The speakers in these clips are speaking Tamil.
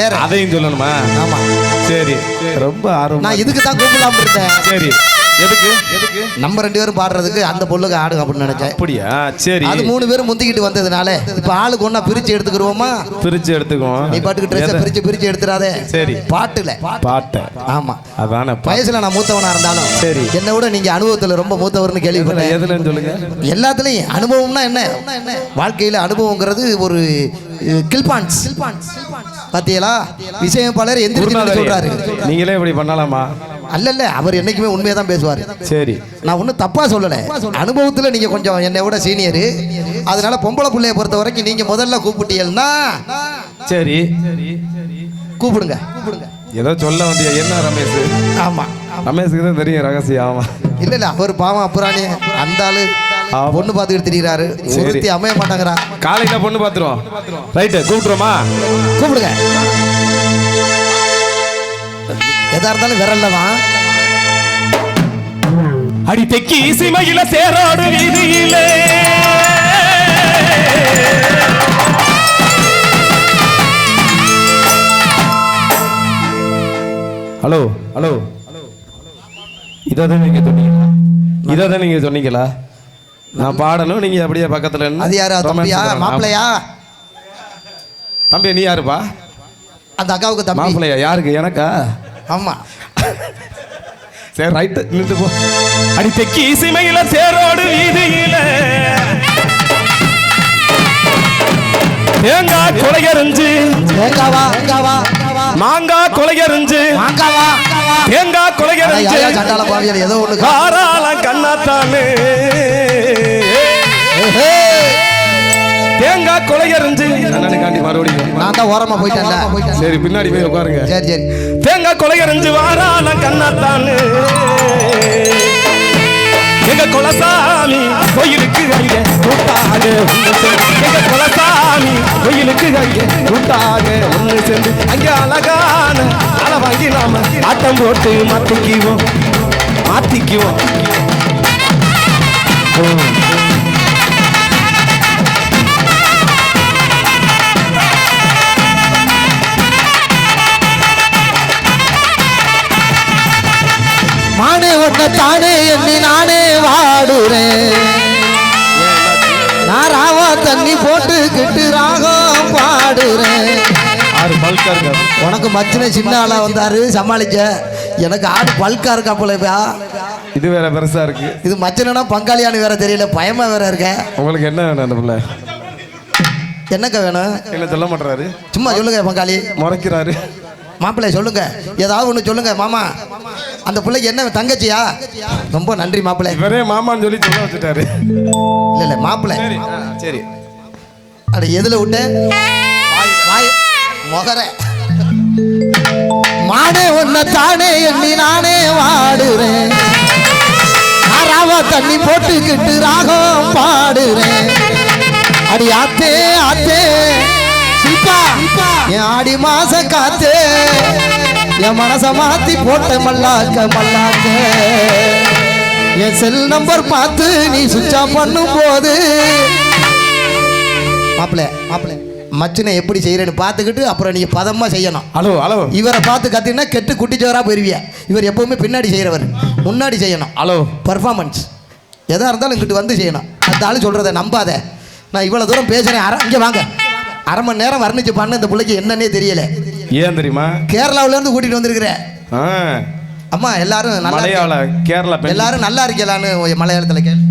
வேற. அதையும் சொல்லணுமா? ஆமா. சரி. ரொம்ப ஆர்வம் நான் இதுக்கு தான் கூப்பிடலாம் இருந்தேன். சரி. எதுக்கு? எதுக்கு? நம்ம ரெண்டு பேரும் பாடுறதுக்கு அந்த பொண்ணுக்கு ஆடுங்க அப்படின்னு நினைச்சேன். அப்படியா? சரி. அது மூணு பேரும் முந்திக்கிட்டு வந்ததுனால இப்ப ஆளுக்கு ஒண்ணா பிரிச்சு எடுத்துக்கிருவோமா பிரிச்சு எடுத்துக்குவோம். நீ பாட்டுக்கு ட்ரெஸ்? பிரிச்சு பிரிச்சு எடுத்துறாதே சரி. பாட்டுல. பாட்டை. ஆமா. அதானே வயசுல நான் மூத்தவனா இருந்தாலும் சரி. என்னை விட நீங்க அனுபவத்துல ரொம்ப மூத்தவர்னு கேள்விப்பட்டேன். எதுலன்னு சொல்லுங்க? எல்லாத்துலயும். அனுபவம்னா என்ன? வாழ்க்கையில அனுபவங்கிறது ஒரு கில்பான்ஸ் பாத்தீங்களா? விஷயம் பலர் எந்திரிச்சு சொல்றாரு. நீங்களே இப்படி பண்ணலாமா? அல்ல இல்ல அவர் என்னைக்குமே உண்மையை தான் பேசுவார். சரி. நான் ஒன்றும் தப்பா சொல்லல. அனுபவத்துல நீங்க கொஞ்சம் என்னை விட சீனியர் அதனால பொம்பளை பிள்ளைய பொறுத்த வரைக்கும் நீங்க முதல்ல கூப்பிட்டீங்கன்னா சரி. கூப்பிடுங்க கூப்பிடுங்க. ஏதோ சொல்ல வந்தியா? என்ன ரமேஷ்? ஆமா. ரமேஷுக்கு தான் தெரியும் ரகசியம். ஆமா. இல்ல இல்ல அவர் பாவம் அப்புறானே. அந்த ஆளு. பொண்ணு பார்த்துக்கிட்டு திரியிறாரு. சரி. ஒருத்தி அமைய மாட்டாங்கிறா. காலையில பொண்ணு பாத்துருவோம் ரைட்டு கூப்பிட்டுருமா கூப்பிடுங்க. எதா இருந்தாலும் விரல்ல தான் அடி தெக்கி சிமையில சேரோடு வீதியிலே. Hello hello. இதான் நீங்க சொன்னீங்களா? இதான் நீங்க சொன்னீங்களா? நான் பாடணும் நீங்க அப்படியே பக்கத்துல அது யாரு? தம்பியா. மாப்பிள்ளையா? தம்பி நீ யாருப்பா? அந்த அக்காவுக்கு தம்பி. மாப்பிள்ளையா? யாருக்கு? எனக்கா? ஆமா. சரி ரைட்டு நின்று போ. அடி தெக்கி சிமையில சேரோடு வீதியில. தேங்காய் கொலையறிஞ்சு. தேங்காவா? தேங்காவா? மாங்காய் கொலையறிஞ்சு. மாங்காவா? தேங்காய் அட, கொலையறிஞ்சு ஏதோ ஒண்ணு காரால கண்ணாத்தானே. தேங்காய் கொலையறிஞ்சு காண்டி மறுபடியும் நான் தான் ஓரமா போயிட்டேன்ல. சரி பின்னாடி போய் உட்காருங்க. சரி சரி. தேங்காய் கொலையறிஞ்சு வாரால கண்ணாத்தானு. எங்க குலசாமி கோயிலுக்கு அங்க கூட்டாக சேர்ந்து. எங்க குலசாமி கோயிலுக்கு அங்க கூட்டாக ஒண்ணு சேர்ந்து. அங்க அழகான அலை வாங்கி நாம ஆட்டம் போட்டு மாத்திக்குவோம் மாத்திக்குவோம் தானே எண்ணி நானே வாடுறேன். நான் ராவா தண்ணி போட்டுக்கிட்டு ராகம் பாடுறேன். உனக்கு மச்சின சின்ன ஆளா வந்தாரு சமாளிச்ச. எனக்கு ஆடு பல்கா இருக்கா போலப்பா இது வேற பெருசா இருக்கு. இது மச்சனா பங்காளியான்னு வேற தெரியல பயமா வேற இருக்க. உங்களுக்கு என்ன வேணும் அந்த பிள்ளை? என்னக்கா வேணும்? என்ன சொல்ல மாட்டாரு சும்மா சொல்லுங்க பங்காளி. முறைக்கிறாரு. மாப்பிள்ளை சொல்லுங்க. ஏதாவது ஒன்று சொல்லுங்க மாமா. அந்த பிள்ளைக்கு என்ன தங்கச்சியா? ரொம்ப நன்றி மாப்பிள்ளை. இவரே மாமான்னு சொல்லி சொல்ல வச்சுட்டாரு. இல்ல இல்ல மாப்பிள்ளை. சரி அட எதுல விட்ட? வாய் முகர. மானே ஒன்ன தானே எண்ணி நானே வாடுறேன். ஆறாவ தண்ணி போட்டுக்கிட்டு ராகம் பாடுறேன். அடி ஆத்தே ஆத்தே. சிப்பா என் ஆடி மாச காத்தே. என் மனச மாத்தி போட்ட மல்லாக்க மல்லாக்க. என் செல் நம்பர் பார்த்து நீ சுவிட்ச் பண்ணும் போது மாப்பிள்ள மாப்பிள்ள மச்சினை எப்படி செய்யறேன்னு பார்த்துக்கிட்டு அப்புறம் நீங்க பதமா செய்யணும். Hello hello. இவரை பார்த்து கத்தினா கெட்டு குட்டிச்சோரா போயிருவிய? இவர் எப்பவுமே பின்னாடி செய்கிறவர் முன்னாடி செய்யணும். ஹலோ. பர்ஃபார்மன்ஸ் எதா இருந்தாலும் இங்கிட்டு வந்து செய்யணும். அந்த ஆளு சொல்கிறத நம்பாத. நான் இவ்வளோ தூரம் பேசுகிறேன் அரை இங்கே வாங்க. அரை மணி நேரம் வர்ணிச்சு பாடின இந்த பிள்ளைக்கு என்னன்னே தெரியல. ஏன் தெரியுமா? கேரளாவில இருந்து கூட்டிட்டு வந்திருக்கிறேன். அம்மா எல்லாரும் மலையாள கேரளா எல்லாரும் நல்லா இருக்கலான்னு மலையாளத்துல கேள்.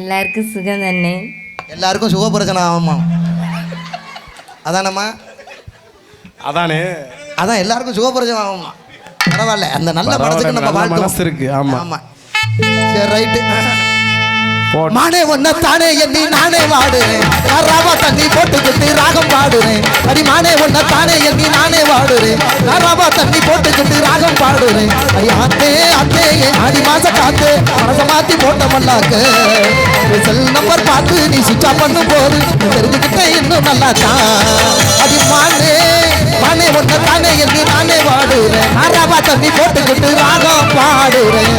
எல்லாருக்கும் சுகம் தானே? எல்லாருக்கும் சுகப்பிரச்சனை ஆகும்மா. அதானம்மா? அதானே? அதான் எல்லாருக்கும் சுகப்பிரச்சனை ஆகுமா பரவாயில்ல அந்த நல்ல படத்துக்கு நம்ம வாழ்க்கை இருக்கு. ஆமா. ஆமா. சரி ரைட்டு மானே ஒன்ன தானே எண்ணி நானே வாடுறேன் ராவா தண்ணி போட்டுக்கிட்டு ராகம் பாடுறேன். அடி மானே ஒன்ன தானே எண்ணி நானே வாடுறேன். ராவா தண்ணி போட்டுக்கிட்டு ராகம் பாடுறேன். ஐயா அத்தே அத்தே அடி ஆடி மாச காத்து. மனச மாத்தி போட்ட மல்லாக்கு. செல் நம்பர் பார்த்து நீ சுச்சா பண்ணும் போது தெரிஞ்சுக்கிட்ட இன்னும் நல்லா தான் அடி மானே மானே ஒன்ன தானே எண்ணி நானே வாடுறேன். ராவா தண்ணி போட்டுக்கிட்டு ராகம் பாடுறேன்.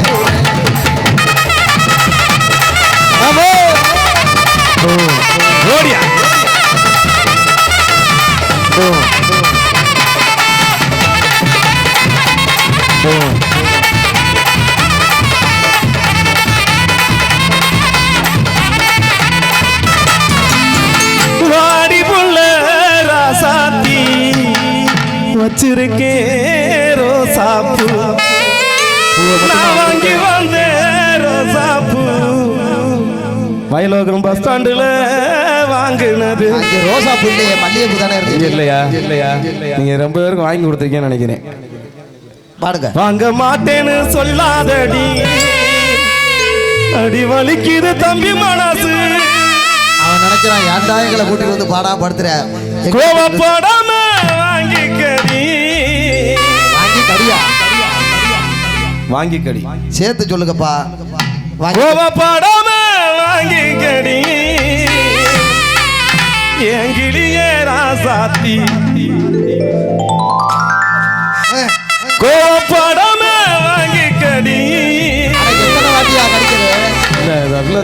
ஓடியா Boom. Boom. வாடி புள்ள வச்சிருக்கே ரோசாப்பு நான் வாங்கி வா வயலோகம் பஸ் ஸ்டாண்டுல வாங்கினது. ரோசா புள்ளைய மல்லிகைப்பூ தானே இருக்கு? இல்லையா? இல்லையா? நீங்க ரொம்ப பேருக்கு வாங்கி கொடுத்துருக்கீங்கன்னு நினைக்கிறேன். பாடுங்க வாங்க மாட்டேன்னு சொல்லாதடி. அடி வலிக்குது தம்பி மனசு. அவன் நினைக்கிறான் ஏன்டா எங்களை கூட்டிட்டு வந்து பாடா படுத்துற. கோவப்படாம வாங்கிக்கடி. வாங்கி கடியா வாங்கிக்கடி. சேர்த்து சொல்லுங்கப்பா. வாங்கி கோவப்படாம வாங்கிக்கடி. என் கிளியே ராசாத்தி. அஹ், கோவப்படாம வாங்கிக்கடி.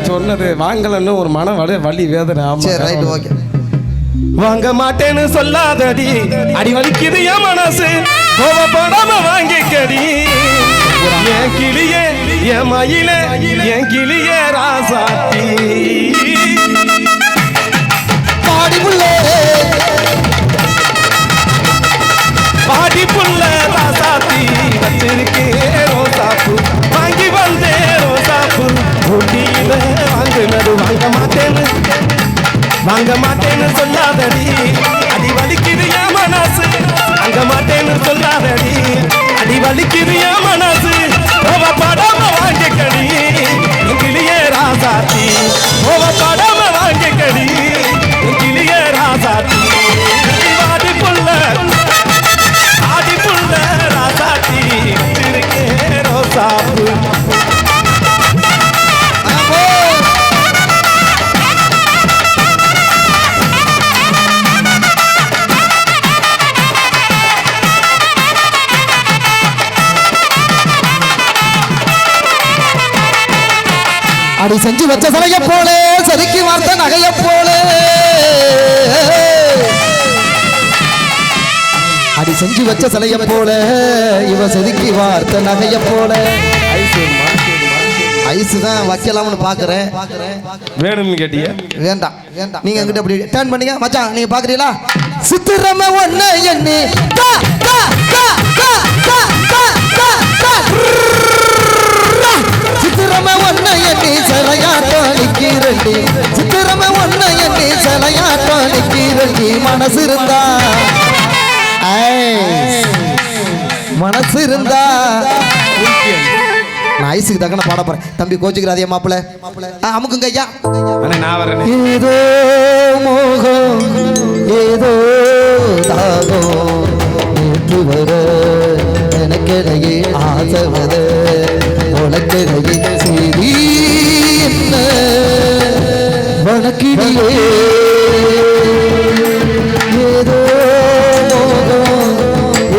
சொன்னது? வாங்கலன்னு ஒரு மன வலி வலி வேதனை. ஆமா. சரி ரைட் ஓகே வாங்க மாட்டேன்னு சொல்லாதடி. அடி வலிக்குது என் மனசு. கோவப்படாம வாங்கிக்கடி. என் கிளியே என் மயிலே என் கிளியே ராசாத்தி. வச்ச சிலைய போல செதுக்கி வார்த்த நகைய போல. அடி செஞ்சு வச்ச சிலைய போல இவ செதுக்கி வார்த்த நகைய போல. ஐஸ் தான் வைக்கலாம்னு பாக்குறேன். வேணும்னு கேட்டிய? வேண்டாம். வேண்டாம். நீங்க எங்கிட்ட அப்படி டர்ன் பண்ணீங்க மச்சான் நீங்க பாக்குறீங்களா? சித்திரம ஒண்ணு எண்ணி. கா, கா, கா, கா, கா, கா, கா, கா. சித்திரம ஒண்ணு எண்ணி சிலையாட்டம் நிக்கிறண்டி சித்திரம ஒண்ணு எண்ணி சிலையாட்டம் நிக்கிறண்டி மனசு இருந்தா. மனசு இருந்தா. நான் ஐஸுக்கு தக்கன பாட போறேன். தம்பி கோச்சுக்கிறாதே மாப்பிள்ள. அமுக்குங்க ஐயா. நான் வரேன். ஏதோ உனக்கிடையே செய்தி என்ன? வணக்கிடியே ஏதோ மோகம்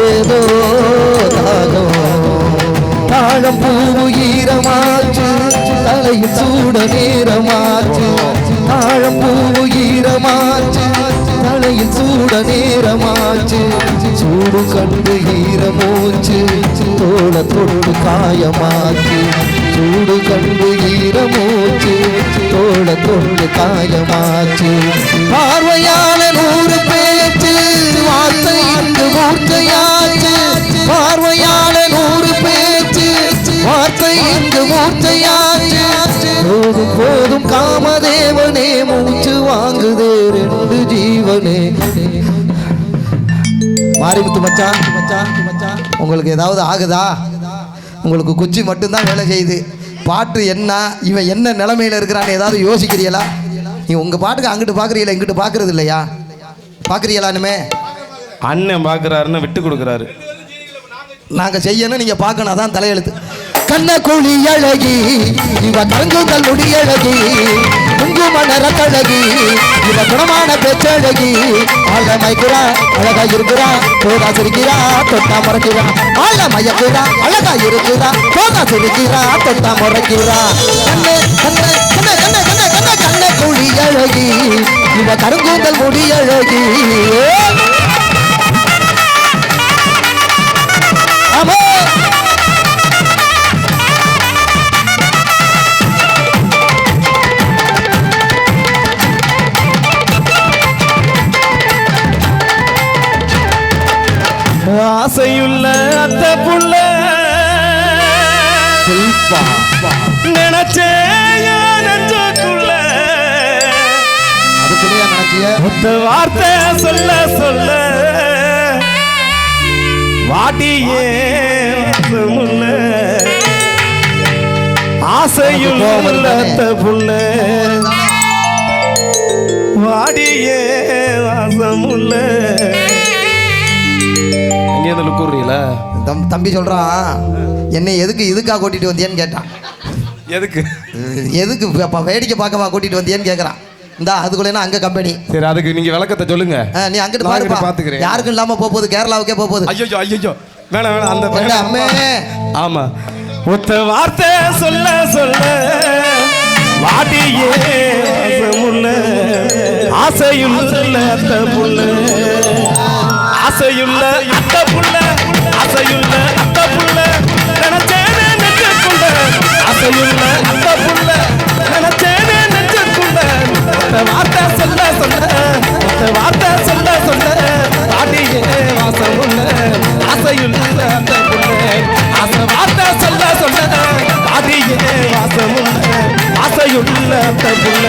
ஏதோ தாகம். தாழம் பூவு ஈரமாச்சு தலையில் சூட நேரமாச்சு. தாழம் பூவு ஈரமாச்சு தலையில் சூட நேரமாச்சு. சூடு கண்டு ஈரமூச்சு தோள தொட்டு காயமாச்சு. சூடு கண்டு ஈரமூச்சு தோழ தொட்டு காயமாச்சு. பார்வையால நூறு பேச்சு வார்த்தை இங்கு மூர்த்தையாச்சு பார்வையால நூறு பேச்சு வார்த்தை இங்கு மூர்த்தையாச்சு போதும் போதும் காமதேவனே மூச்சு வாங்குதே ரெண்டு ஜீவனே. மாரிமுத்து மச்சான் மச்சான் மச்சான் உங்களுக்கு ஏதாவது ஆகுதா? உங்களுக்கு குச்சி மட்டும்தான் வேலை செய்யுது. பாட்டு என்ன இவன் என்ன நிலைமையில இருக்கிறான்னு ஏதாவது யோசிக்கிறீங்களா நீ உங்க பாட்டுக்கு அங்கிட்டு பாக்குறீங்களா இங்கிட்டு பாக்குறது இல்லையா? பாக்குறீங்களா இனிமே? அண்ணன் பாக்குறாருன்னு விட்டு கொடுக்குறாரு. நாங்க செய்யணும் நீங்க பார்க்கணும் அதான் தலையெழுத்து. கண்ணக்குழி அழகி இவ கருங்குதல் முடி அழகி குங்கும நிறத்தழகி இவ குணமான பேச்சழகி. ஆள மயக்குறா அழகா இருக்கிறா போதா சிரிக்கிறா தொட்டா முறைக்கிறா. ஆள மயக்குறா அழகா இருக்கிறா போதா சிரிக்கிறா தொட்டா முறைக்கிறா. கண்ணு கண்ணு கண்ணு கண்ணு கண்ணு கண்ணு கண்ணு குழி அழகி இவ கருங்குதல் முடி அழகி ஆசையுள்ள அத்த புள்ள. நினைச்சே நெஞ்சுக்குள்ள ஒத்த வார்த்தை சொல்ல சொல்ல. வாடியே முல்ல. ஆசையுள்ள அத்த புள்ள. வாடியே வாசமுள்ள அங்கே இந்த லுக்கூறீல தம் தம்பி சொல்றான் என்னை எதுக்கு இதுக்காக கூட்டிட்டு வந்தியேன்னு கேட்டான். எதுக்கு? எதுக்கு அப்ப வேடிக்கை பார்க்கவா கூட்டிட்டு வந்தியேன்னு கேட்கறான் இந்தா அதுக்குள்ளேனா அங்க கம்பெனி சரி அதுக்கு நீங்க விளக்கத்தை சொல்லுங்க. நீ அங்கிட்டு பாருப்பா. இங்கிட்டு பாத்துக்கிறேன். யாருக்கும் இல்லாம போக போகுது கேரளாவுக்கே போக போகுது ஐயோ ஐயோ வேணாம் வேணாம் அந்த பையனை- அம்மே? ஆமா. ஒத்த வார்த்தை சொல்ல சொல்ல வாடியே ஆசையுள்ள அத்த புள்ள ஆசையுள்ள அத்த புள்ள ஆசையுள்ள அத்த புள்ள நினைச்சேனே நெஞ்சுக்குள்ள. ஆசையுள்ள அத்த புள்ள நினைச்சேனே நெஞ்சுக்குள்ள. ஒத்த வார்த்தை சொல்ல சொல்ல ஒத்த வார்த்தை சொல்ல சொல்ல வாடியே வாசமுள்ள ஆசையுள்ள அத்த புள்ள. ஆசை வார்த்தை சொல்ல சொல்ல வாடியே வாசமுள்ள ஆசையுள்ள அத்த புள்ள.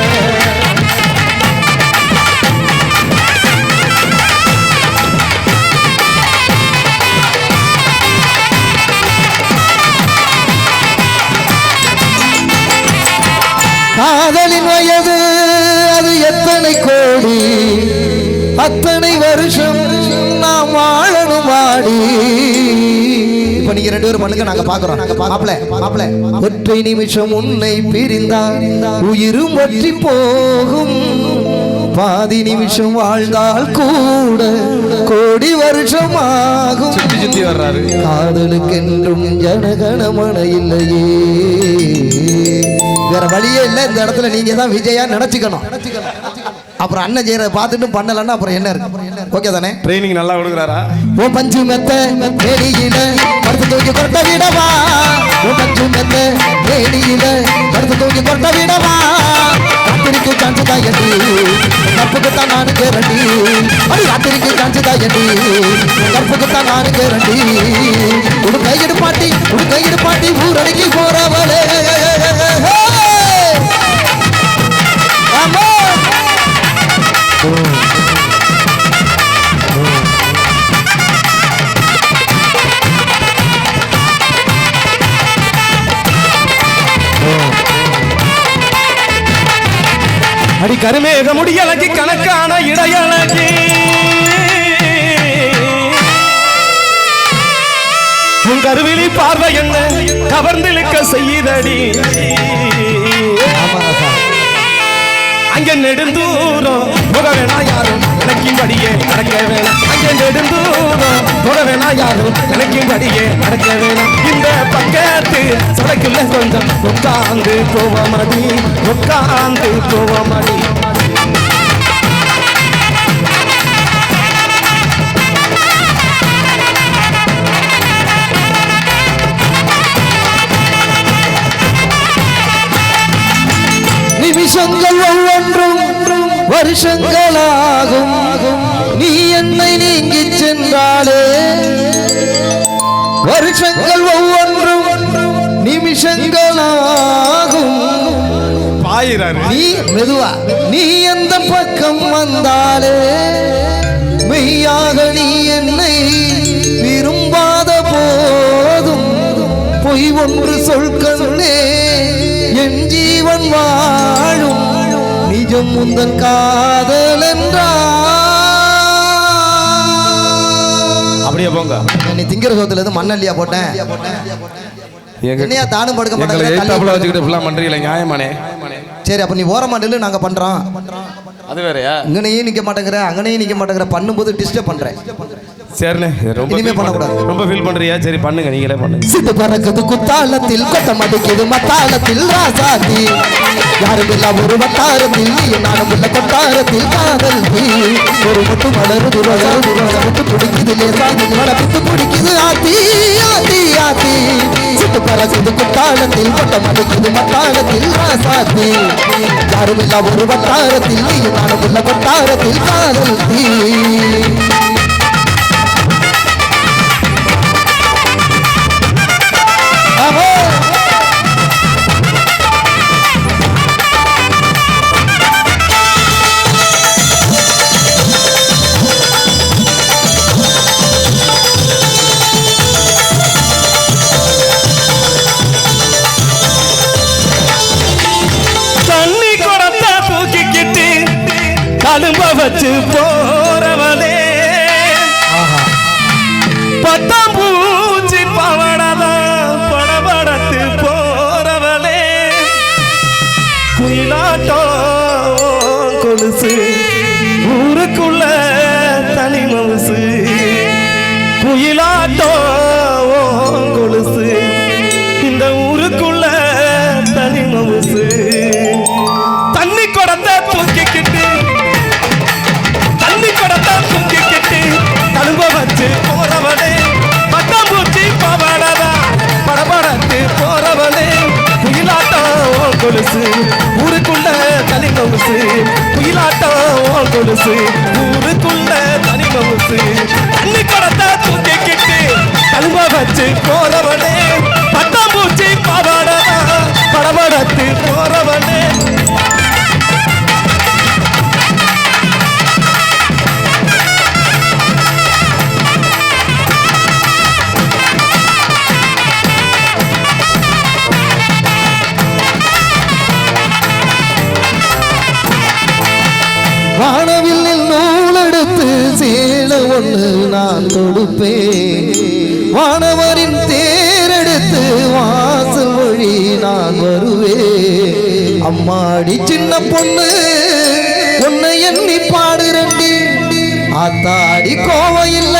காதலின் வயது அது எத்தனை கோடி? அத்தனை வருஷம் நாம் வாழணும் வாடி. இப்ப நீங்க ரெண்டு பேரும் பண்ணுங்க நாங்க பாக்குறோம். நாங்க மாப்பிள மாப்பிள ஒற்றை நிமிஷம் உன்னை பிரிந்தால் உயிரும் ஒற்றி போகும். பாதி நிமிஷம் வாழ்ந்தால் கூட கோடி வருஷம் ஆகும் சுத்தி சுத்தி வர்றாரு. காதலுக்கென்றும் ஜனகணமன இல்லையே. வேற வழியே இல்லை. இந்த இடத்துல நீங்க தான் விஜயா நினைச்சுக்கணும் அப்புறம் அண்ணன் செய்யறத பார்த்துட்டு பண்ணலன்னா அப்புறம் என்ன இருக்கு? ஓகே தானே? ட்ரைனிங் நல்லா கொடுக்குறாரா? ஓ பஞ்சு மெத்த மேடியில படுத்து தூக்கி கொட்ட விடவா? ஓ பஞ்சு மெத்த மேடியில படுத்து தூக்கி கொட்ட விடவா? ராத்திரிக்கு சாஞ்சு தான் எடி கற்புக்கு தான் நானு கேரண்டி. அது ராத்திரிக்கு சாஞ்சு தான் எடி கற்புக்கு தான் நானு கேரண்டி. உடு கையெடு பாட்டி உடு கையெடு பாட்டி ஊரடங்கி போறவளே. கருமேக முடியலகி கணக்கான இடையழகி. உன் கருவிழி பார்வை என்ன? கவர்ந்திழுக்க செய்யுதடி நினைக்கும்படியே நடக்க வேணாம். அங்கே நெடுந்தூரம் தொட வேணா யாரும் நினைக்கும்படியே நடக்க வேணாம். இந்த பக்கத்து சடக்குள்ள கொஞ்சம் உட்காந்து போவமடி உட்காந்து போவமடி நிமிஷங்கள் ஒவ்வொன்றும் வருஷங்களாகும். நீ என்னை நீங்கி சென்றாலே. வருஷங்கள் ஒவ்வொன்றும் நிமிஷங்களாகும். நீ மெதுவா நீ எந்த பக்கம் வந்தாலே. மெய்யாக நீ என்னை விரும்பாத போதும். பொய் ஒன்று சொல் கண்ணே என் ஜீவன் வாழும் நிஜம் முந்தன் காதல் அப்படியே போங்க. நீ திங்கிற சோத்துல இருந்து மண்ணல்லியா போட்டேன். என்னையா தானும் படுக்க தள்ளி வச்சுக்கிட்டு ஃபுல்லாக பண்றீங்களே நியாயமானே? சரி அப்ப நீ ஓர மாட்டேன்னு நாங்க பண்றோம். அது வேறயா? இங்கனையும் நிக்க மாட்டேங்கிற அங்கனையும் நிக்க மாட்டேங்கிற பண்ணும்போது டிஸ்டர்ப் பண்றேன். சரிண்ணே ரொம்ப இனிமே பண்ணக்கூடாது. ரொம்ப ஃபீல் பண்றியா? சரி பண்ணுங்க நீங்களே பண்ணுங்க. சிட்டு பறக்குது குத்தாலத்தில் கொட்ட மடிக்குது மத்தாலத்தில் ராசாத்தி. யாரும் இல்ல ஒரு வட்டாரத்தில் நானும் உள்ள கொட்டாரத்தில் காதல் தீ ஒரு முட்டு மலருது முட்டு பிடிக்குது லேசாது மடப்பித்து பிடிக்குது ஆத்தி ஆத்தி ஆத்தி. சிட்டு பறக்குது குத்தாலத்தில் கொட்ட மடிக்குது மத்தாலத்தில் ராசாத்தி. யாரும் இல்ல ஒரு வட்டாரத்தில் நீ நானும் உள்ள வட்டாரத்தில் காதல் தீ. வச்சு போறவனே ஓ சேல நான் தொடுப்பேன் வானவரின் தேரெடுத்து வாசல் மொழி நான் வருவேன். அம்மாடி சின்ன பொண்ணு உன்னை எண்ணி பாடுறண்டி ஆத்தாடி கோவம் இல்ல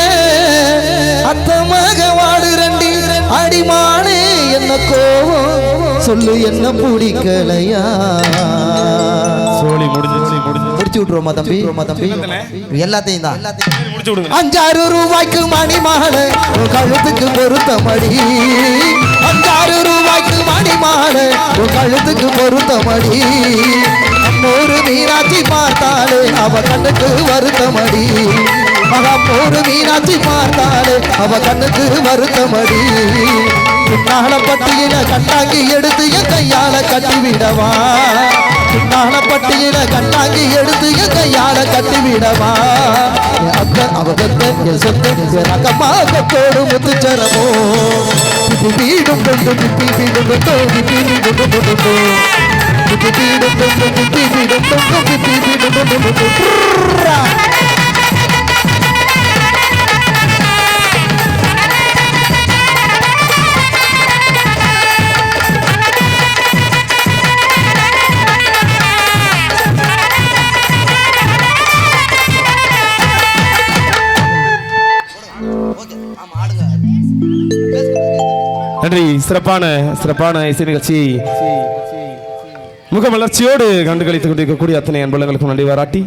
அத்தமாக வாடுறண்டி அடிமானே என்ன கோவம்? சொல்லு என்ன பிடிக்கலையா? சோழி முடிஞ்சு. முடிச்சு விட்டுருவோமா தம்பி? தம்பி? எல்லாத்தையும் தான். அஞ்சாறு ரூபாய்க்கு மணி மாலை உன் கழுத்துக்கு பொருத்த மடி அஞ்சாறு ரூபாய்க்கு மணி மாலை உன் கழுத்துக்கு பொருத்த மடி அம்மூரு மீனாட்சி பார்த்தாலே அவ கண்ணுக்கு வருத்த மடி மகப்பூரு மீனாட்சி பார்த்தாலே அவ கண்ணுக்கு வருத்தமடி. பின்னால பட்டியல கட்டாங்கி எடுத்து என் கையால கட்டி விடவா பின்னால பட்டியல கட்டாங்கி எடுத்து என் கையால கட்டி விடவா என் அக்க அவ பெத்த என் சொத்து என் அக்கம்மா கத்தோடு முத்துச்சரமோ. பிப்பி பீடும் கொண்டு பிப்பி பீடும் கொண்டு பிப்பி பீடும் கொண்டு கொண்டு. திப்பி வீடும் கொண்டு திப்பி வீடும் கொண்டு பிப்பி பீடும் கொண்டு. கொண்டு நன்றி. சிறப்பான சிறப்பான இசை நிகழ்ச்சி. முக வளர்ச்சியோடு கண்டு கழித்துக் கொண்டிருக்கக்கூடிய அத்தனை அன்புலங்களுக்கும் நன்றி பாராட்டி